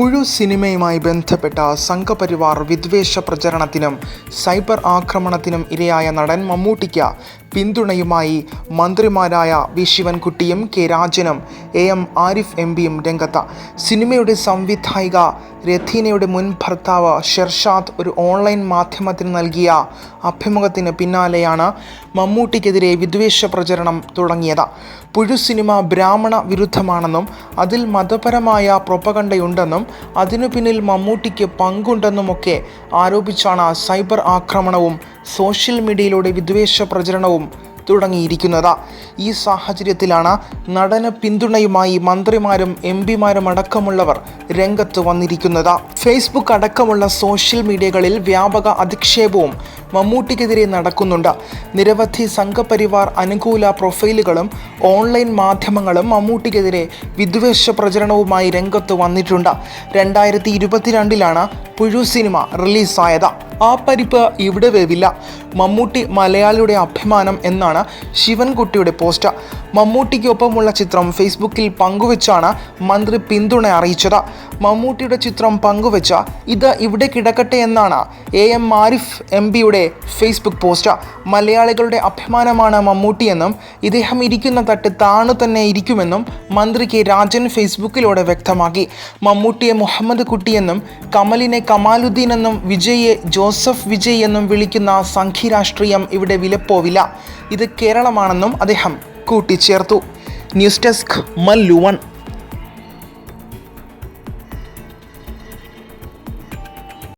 പുഴു സിനിമയുമായി ബന്ധപ്പെട്ട സംഘപരിവാർ വിദ്വേഷ പ്രചരണത്തിനും സൈബർ ആക്രമണത്തിനും ഇരയായ നടൻ മമ്മൂട്ടിക്ക് പിന്തുണയുമായി മന്ത്രിമാരായ വി ശിവൻകുട്ടിയും കെ രാജനും എ എം ആരിഫ് എം പിയും രംഗത്ത്. സിനിമയുടെ സംവിധായിക രഥീനയുടെ മുൻ ഭർത്താവ് ഷെർഷാദ് ഒരു ഓൺലൈൻ മാധ്യമത്തിന് നൽകിയ അഭിമുഖത്തിന് പിന്നാലെയാണ് മമ്മൂട്ടിക്കെതിരെ വിദ്വേഷ പ്രചരണം തുടങ്ങിയത്. പുഴു സിനിമ ബ്രാഹ്മണ വിരുദ്ധമാണെന്നും അതിൽ മതപരമായ പ്രൊപ്പകണ്ടയുണ്ടെന്നും അതിനു പിന്നിൽ മമ്മൂട്ടിക്ക് പങ്കുണ്ടെന്നുമൊക്കെ ആരോപിച്ചാണ് സൈബർ ആക്രമണവും സോഷ്യൽ മീഡിയയിലൂടെ വിദ്വേഷ പ്രചരണവും തുടങ്ങിയിരിക്കുന്നത് ഈ സാഹചര്യത്തിലാണ് നടന പിന്തുണയുമായി മന്ത്രിമാരും എം പിമാരും അടക്കമുള്ളവർ രംഗത്ത് വന്നിരിക്കുന്നത്. ഫേസ്ബുക്ക് അടക്കമുള്ള സോഷ്യൽ മീഡിയകളിൽ വ്യാപക അധിക്ഷേപവും മമ്മൂട്ടിക്കെതിരെ നടക്കുന്നുണ്ട്. നിരവധി സംഘപരിവാർ അനുകൂല പ്രൊഫൈലുകളും ഓൺലൈൻ മാധ്യമങ്ങളും മമ്മൂട്ടിക്കെതിരെ വിദ്വേഷ പ്രചരണവുമായി രംഗത്ത് വന്നിട്ടുണ്ട്. രണ്ടായിരത്തി ഇരുപത്തിരണ്ടിലാണ് പുഴു സിനിമ റിലീസായത്. ആ പരിപ്പ് ഇവിടെ വേവില്ല. മമ്മൂട്ടി മലയാളിയുടെ അഭിമാനം എന്നാണ് ശിവൻകുട്ടിയുടെ പോസ്റ്റ് മമ്മൂട്ടിക്കൊപ്പമുള്ള ചിത്രം ഫേസ്ബുക്കിൽ പങ്കുവെച്ചാണ് മന്ത്രി പിന്തുണ അറിയിച്ചത്. മമ്മൂട്ടിയുടെ ചിത്രം പങ്കുവെച്ച ഇത് ഇവിടെ കിടക്കട്ടെ എന്നാണ് എ എം ആരിഫ് എം പിയുടെ ഫേസ്ബുക്ക് പോസ്റ്റ് മലയാളികളുടെ അഭിമാനമാണ് മമ്മൂട്ടിയെന്നും ഇദ്ദേഹം ഇരിക്കുന്ന തട്ട് താണു തന്നെ ഇരിക്കുമെന്നും മന്ത്രി കെ രാജൻ ഫേസ്ബുക്കിലൂടെ വ്യക്തമാക്കി. മമ്മൂട്ടിയെ മുഹമ്മദ് കുട്ടിയെന്നും കമലിനെ കമാലുദ്ദീൻ എന്നും വിജയെ ജോസഫ് വിജയ് എന്നും വിളിക്കുന്ന സംഘി രാഷ്ട്രീയം ഇവിടെ വിലപ്പോവില്ല. ഇത് കേരളമാണെന്നും അദ്ദേഹം കൂട്ടിച്ചേർത്തു. News desk Mallu one.